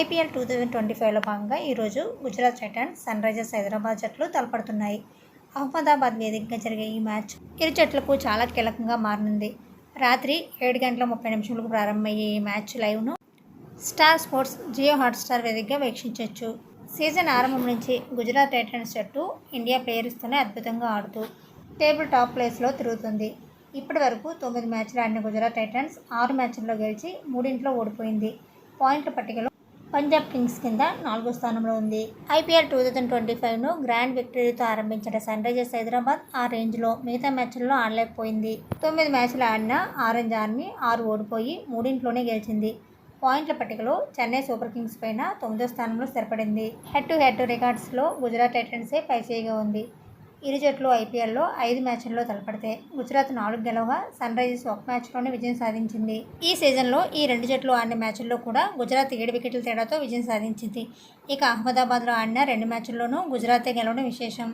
IPL two thousand twenty ఫైవ్లో భాగంగా ఈరోజు Gujarat Titans Sunrisers Hyderabad జట్లు తలపడుతున్నాయి. అహ్మదాబాద్ వేదికగా జరిగే ఈ మ్యాచ్ ఇరు జట్లకు చాలా కీలకంగా మారనుంది. రాత్రి ఏడు గంటల ముప్పై నిమిషాలకు ప్రారంభమయ్యే ఈ మ్యాచ్ లైవ్ను స్టార్ స్పోర్ట్స్ జియో హాట్స్టార్ వేదికగా వీక్షించవచ్చు సీజన్ ఆరంభం నుంచి గుజరాత్ టైటన్స్ జట్టు ఇండియా ప్లేయర్స్తోనే అద్భుతంగా ఆడుతూ టేబుల్ టాప్ ప్లేస్లో తిరుగుతుంది. ఇప్పటి వరకు తొమ్మిది మ్యాచ్లు ఆడిన గుజరాత్ టైటన్స్ ఆరు మ్యాచ్ల్లో గెలిచి మూడింట్లో ఓడిపోయింది. పాయింట్ల పట్టికలో పంజాబ్ కింగ్స్ కింద నాలుగో స్థానంలో ఉంది. ఐపీఎల్ టూ థౌజండ్ ట్వంటీ ఫైవ్ను గ్రాండ్ విక్టరీతో ఆరంభించిన సన్ రైజర్స్ హైదరాబాద్ ఆ రేంజ్లో మిగతా మ్యాచ్ల్లో ఆడలేకపోయింది. తొమ్మిది మ్యాచ్లు ఆడిన ఆరెంజ్ ఆర్మీ ఆరు ఓడిపోయి మూడింట్లోనే గెలిచింది. పాయింట్ల పట్టికలో చెన్నై సూపర్ కింగ్స్ పైన తొమ్మిదో స్థానంలో స్థిరపడింది. హెడ్ టు హెడ్ రికార్డ్స్లో గుజరాత్ టైటన్సే పైచేయిగా ఉంది. ఇరు జట్లు ఐపీఎల్లో ఐదు మ్యాచ్ల్లో తలపడితే గుజరాత్ నాలుగు గెలవగా సన్ రైజర్స్ ఒక మ్యాచ్లోనే విజయం సాధించింది. ఈ సీజన్లో ఈ రెండు జట్లు ఆడిన మ్యాచ్ల్లో కూడా గుజరాత్ ఏడు వికెట్ల తేడాతో విజయం సాధించింది. ఇక అహ్మదాబాద్లో ఆడిన రెండు మ్యాచ్ల్లోనూ గుజరాతే గెలవడం విశేషం.